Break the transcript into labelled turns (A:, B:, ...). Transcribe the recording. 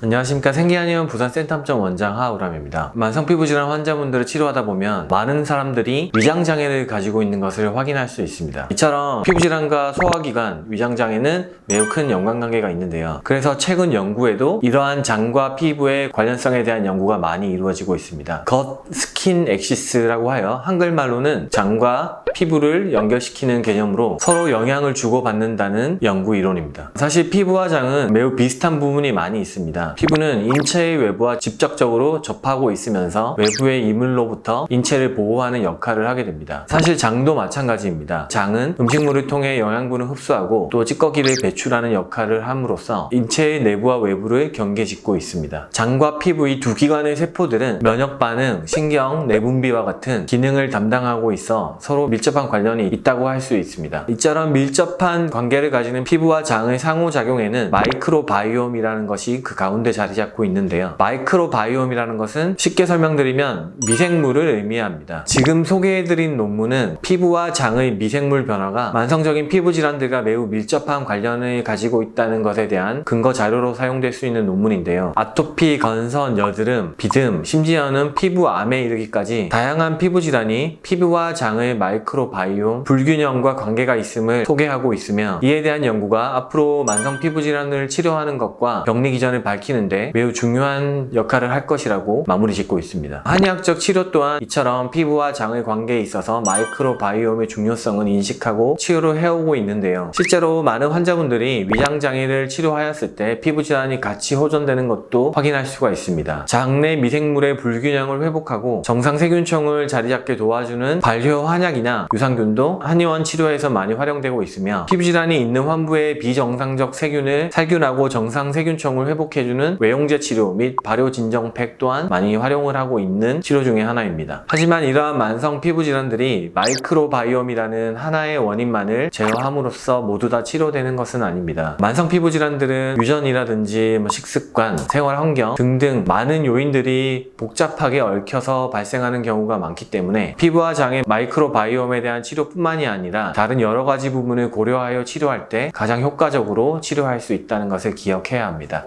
A: 안녕하십니까 생기한의원 부산 센텀점 원장 하우람입니다. 만성 피부 질환 환자분들을 치료하다 보면 많은 사람들이 위장 장애를 가지고 있는 것을 확인할 수 있습니다. 이처럼 피부 질환과 소화기관, 위장 장애는 매우 큰 연관관계가 있는데요. 그래서 최근 연구에도 이러한 장과 피부의 관련성에 대한 연구가 많이 이루어지고 있습니다. 겉 스킨 엑시스라고 하여 한글말로는 장과 피부를 연결시키는 개념으로 서로 영향을 주고받는다는 연구 이론입니다. 사실 피부와 장은 매우 비슷한 부분이 많이 있습니다. 피부는 인체의 외부와 직접적으로 접하고 있으면서 외부의 이물로부터 인체를 보호하는 역할을 하게 됩니다. 사실 장도 마찬가지입니다. 장은 음식물을 통해 영양분을 흡수하고 또 찌꺼기를 배출하는 역할을 함으로써 인체의 내부와 외부를 경계짓고 있습니다. 장과 피부 이 두 기관의 세포들은 면역 반응, 신경, 내분비와 같은 기능을 담당하고 있어 서로 밀접한 관련이 있다고 할 수 있습니다. 이처럼 밀접한 관계를 가지는 피부와 장의 상호작용에는 마이크로바이옴이라는 것이 그 가운데 자리 잡고 있는데요. 마이크로바이옴이라는 것은 쉽게 설명드리면 미생물을 의미합니다. 지금 소개해드린 논문은 피부와 장의 미생물 변화가 만성적인 피부 질환들과 매우 밀접한 관련을 가지고 있다는 것에 대한 근거 자료로 사용될 수 있는 논문인데요. 아토피, 건선, 여드름, 비듬, 심지어는 피부암에 이르기까지 다양한 피부 질환이 피부와 장의 마이크로 바이옴 불균형과 관계가 있음을 소개하고 있으며 이에 대한 연구가 앞으로 만성 피부 질환을 치료하는 것과 격리 기전을 밝히는데 매우 중요한 역할을 할 것이라고 마무리 짓고 있습니다. 한의학적 치료 또한 이처럼 피부와 장의 관계에 있어서 마이크로바이옴의 중요성은 인식하고 치료를 해오고 있는데요. 실제로 많은 환자분들이 위장 장애를 치료하였을 때 피부 질환이 같이 호전되는 것도 확인할 수가 있습니다. 장내 미생물의 불균형을 회복하고 정상 세균총을 자리 잡게 도와주는 발효 한약이나 유산균도 한의원 치료에서 많이 활용되고 있으며 피부 질환이 있는 환부의 비정상적 세균을 살균하고 정상 세균총을 회복해주는 외용제 치료 및 발효 진정팩 또한 많이 활용을 하고 있는 치료 중에 하나입니다. 하지만 이러한 만성 피부 질환들이 마이크로바이옴이라는 하나의 원인만을 제어함으로써 모두 다 치료되는 것은 아닙니다. 만성 피부 질환들은 유전이라든지 뭐 식습관, 생활 환경 등등 많은 요인들이 복잡하게 얽혀서 발생하는 경우가 많기 때문에 피부와 장의 마이크로바이옴 에 대한 치료뿐만이 아니라 다른 여러 가지 부분을 고려하여 치료할 때 가장 효과적으로 치료할 수 있다는 것을 기억해야 합니다.